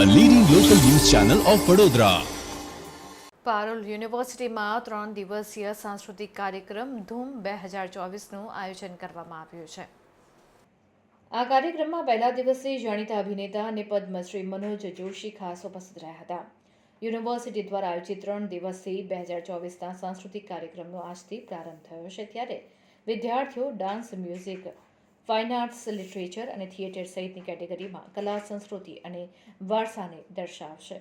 Channel of Vadodara Parul યુનિવર્સિટીમાં ત્રણ દિવસીય સાંસ્કૃતિક કાર્યક્રમ ધૂમ બે હજાર ચોવીસનું આયોજન કરવામાં આવ્યું છે. આ કાર્યક્રમમાં પહેલા દિવસે જાણીતા અભિનેતા અને પદ્મશ્રી મનોજ જોશી ખાસ ઉપસ્થિત રહ્યા હતા. યુનિવર્સિટી દ્વારા આયોજિત ત્રણ દિવસીય બે હજાર ચોવીસના સાંસ્કૃતિક કાર્યક્રમનો આજથી પ્રારંભ થયો છે ત્યારે વિદ્યાર્થીઓ dance, music fine arts literature અને થિયેટર સહિતની કેટેગરીમાં કલા, સંસ્કૃતિ અને વારસાને દર્શાવશે.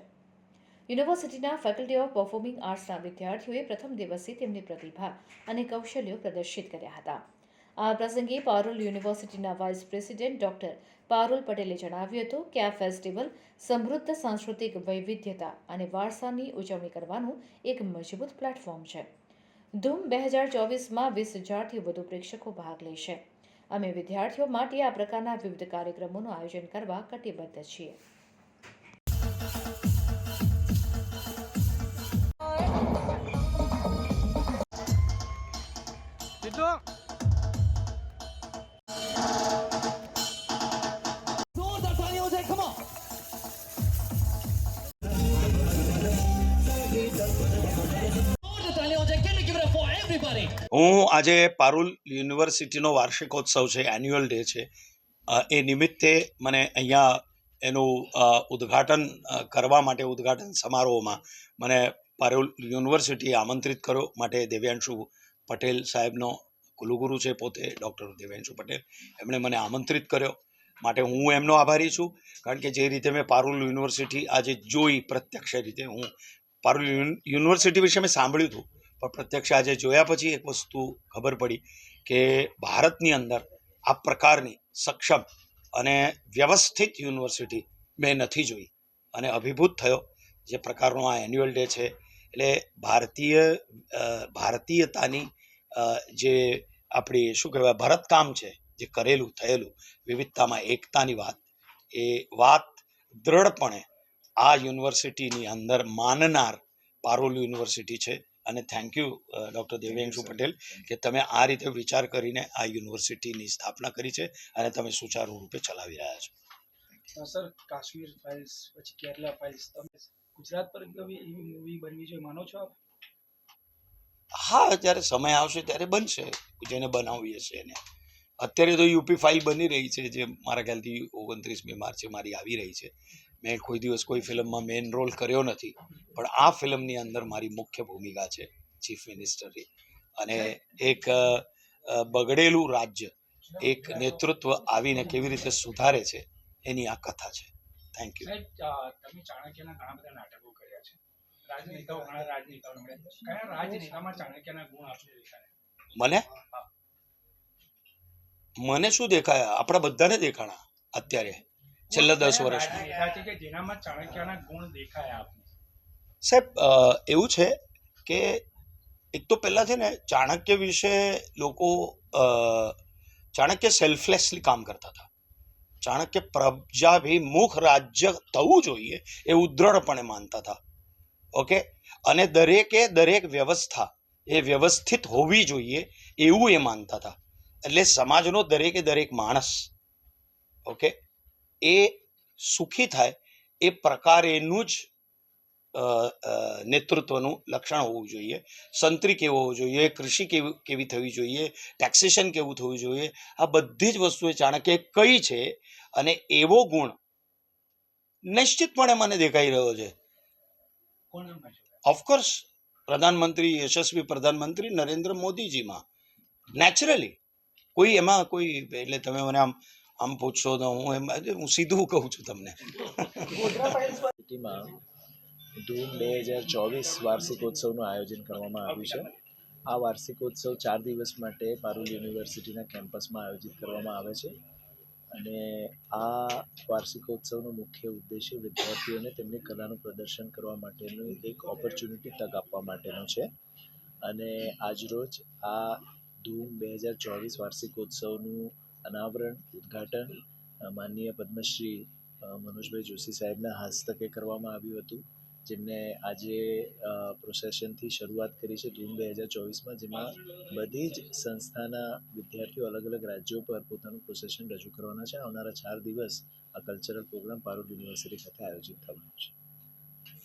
યુનિવર્સિટીના ફેકલ્ટી ઓફ પરફોર્મિંગ આર્ટ્સના વિદ્યાર્થીઓએ પ્રથમ દિવસે તેમની પ્રતિભા અને કૌશલ્યો પ્રદર્શિત કર્યા હતા. આ પ્રસંગે પારુલ યુનિવર્સિટીના વાઇસ પ્રેસિડેન્ટ ડોક્ટર પારુલ પટેલે જણાવ્યું હતું કે આ ફેસ્ટિવલ સમૃદ્ધ સાંસ્કૃતિક વૈવિધ્યતા અને વારસાની ઉજવણી કરવાનું એક મજબૂત પ્લેટફોર્મ છે. ધૂમ બે હજાર ચોવીસમાં વીસ હજારથી વધુ પ્રેક્ષકો ભાગ લેશે. અમે વિદ્યાર્થીઓ માટે આ પ્રકારના વિવિધ કાર્યક્રમોનું આયોજન કરવા કટિબદ્ધ છીએ. જોરદાર હું આજે પારુલ યુનિવર્સિટીનો વાર્ષિકોત્સવ છે એન્યુઅલ ડે છે. એ નિમિત્તે મને અહીંયા એનું ઉદ્ઘાટન કરવા માટે ઉદ્ઘાટન સમારોહમાં મને પારુલ યુનિવર્સિટીએ આમંત્રિત કર્યો. માટે દેવ્યાંશુ પટેલ સાહેબનો, કુલગુરુ છે પોતે, ડૉક્ટર દેવ્યાંશુ પટેલ, એમણે મને આમંત્રિત કર્યો. માટે હું એમનો આભારી છું, કારણ કે જે રીતે મેં પારુલ યુનિવર્સિટી આજે જોઈ પ્રત્યક્ષ રીતે હું, પારુલ યુનિવર્સિટી વિશે મેં સાંભળ્યું હતું. પણ પ્રત્યક્ષ આજે જોયા પછી એક વસ્તુ ખબર પડી કે ભારતની અંદર આ પ્રકારની સક્ષમ અને વ્યવસ્થિત યુનિવર્સિટી મેં નથી જોઈ. અને અભિભૂત થયો જે પ્રકારનો આ એન્યુઅલ ડે છે. એટલે ભારતીય ભારતીયતાની જે આપણી શું કહેવાય, ભરતકામ છે, જે કરેલું, થયેલું, વિવિધતામાં એકતાની વાત, એ વાત દ્રઢપણે આ યુનિવર્સિટીની અંદર માનનાર પારોલ યુનિવર્સિટી છે. અને thank you doctor Devyanshu Patel કે તમે આ રીતે વિચાર કરીને આ યુનિવર્સિટીની સ્થાપના કરી છે અને તમે સુચારુ રૂપે ચલાવી રહ્યા છો. સર કાશ્મીર ફાઇલ્સ પછી કેરલા ફાઇલ્સ તમે ગુજરાત પર એવી મૂવી બનવી જોઈએ માનો છો આપ? હા જ્યારે સમય આવશે ત્યારે બનશે જેને બનાવવી હશે એને. અત્યારે તો યુપી ફાઇલ બની રહી છે જે મારા ખ્યાલથી ઓગણત્રીસમી માર્ચે મારી આવી રહી છે. મેં કોઈ દિવસ કોઈ ફિલ્મમાં મેઇન રોલ કર્યો નથી. પણ આ ફિલ્મની અંદર મારી મુખ્ય ભૂમિકા છે ચીફ મિનિસ્ટરની. અને એક બગડેલું રાજ્ય એક નેતૃત્વ આવીને કેવી રીતે સુધારે છે એની આ કથા છે. થેન્ક યુ તમે ચાણક્યના ઘણા બધા નાટકો કર્યા છે. રાજનેતાઓ ઘણા રાજનેતાઓ કયા રાજનેતામાં ચાણક્યના ગુણ આપને દેખાય? મને? મને શું દેખાય? આપણા બધાને દેખાણા અત્યારે છેલ્લા દસ વર્ષમાં. જેનામાં ચાણક્યના ગુણ દેખાય સાહેબ એવું છે કે એક તો પહેલાં છે ને ચાણક્ય વિશે લોકો ચાણક્ય સેલ્ફલેસલી કામ કરતા હતા. ચાણક્ય પ્રજાભિમુખ રાજ્ય થવું જોઈએ એવું દ્રઢપણે માનતા હતા. ઓકે? અને દરેકે દરેક વ્યવસ્થા એ વ્યવસ્થિત હોવી જોઈએ એવું એ માનતા હતા. એટલે સમાજનો દરેકે દરેક માણસ, ઓકે? એ સુખી થાય એ પ્રકારેનું જ નેતૃત્વનું લક્ષણ હોવું જોઈએ. સંત્રી કેવો હોવો જોઈએ? કૃષિ કેવી કેવી થવી જોઈએ? ટેક્સેશન કેવું થવું જોઈએ? આ બધી જ વસ્તુએ ચાણક્ય કઈ છે અને એવો ગુણ નિશ્ચિતપણે મને દેખાઈ રહ્યો છે. ઓફકોર્સ પ્રધાનમંત્રી યશસ્વી પ્રધાનમંત્રી નરેન્દ્ર મોદીજીમાં. નેચરલી કોઈ એમાં કોઈ એટલે તમે મને આમ આમ પૂછશો તો હું એમ હું સીધું કહું છું તમને. ધૂમ બે હજાર ચોવીસ વાર્ષિકોત્સવનું આયોજન કરવામાં આવ્યું છે. આ વાર્ષિકોત્સવ ચાર દિવસ માટે પારુલ યુનિવર્સિટીના કેમ્પસમાં આયોજિત કરવામાં આવે છે. અને આ વાર્ષિકોત્સવનો મુખ્ય ઉદ્દેશ્ય વિદ્યાર્થીઓને તેમની કલાનું પ્રદર્શન કરવા માટેનું એક ઓપોર્ચ્યુનિટી તક આપવા માટેનો છે. અને આજરોજ આ ધૂમ બે હજાર ચોવીસ વાર્ષિકોત્સવનું અનાવરણ, ઉદ્ઘાટન માનનીય પદ્મશ્રી મનોજભાઈ જોશી સાહેબના હસ્તકે કરવામાં આવ્યું હતું. જેમને આજે પ્રોસેશનથી શરૂઆત કરી છે જૂન બે હજાર ચોવીસમાં, જેમાં બધી જ સંસ્થાના વિદ્યાર્થીઓ અલગ અલગ રાજ્યો પર પોતાનું પ્રોસેશન રજૂ કરવાના છે. આવનારા ચાર દિવસ આ કલ્ચરલ પ્રોગ્રામ પારોડ યુનિવર્સિટી ખાતે આયોજિત થવાનો છે.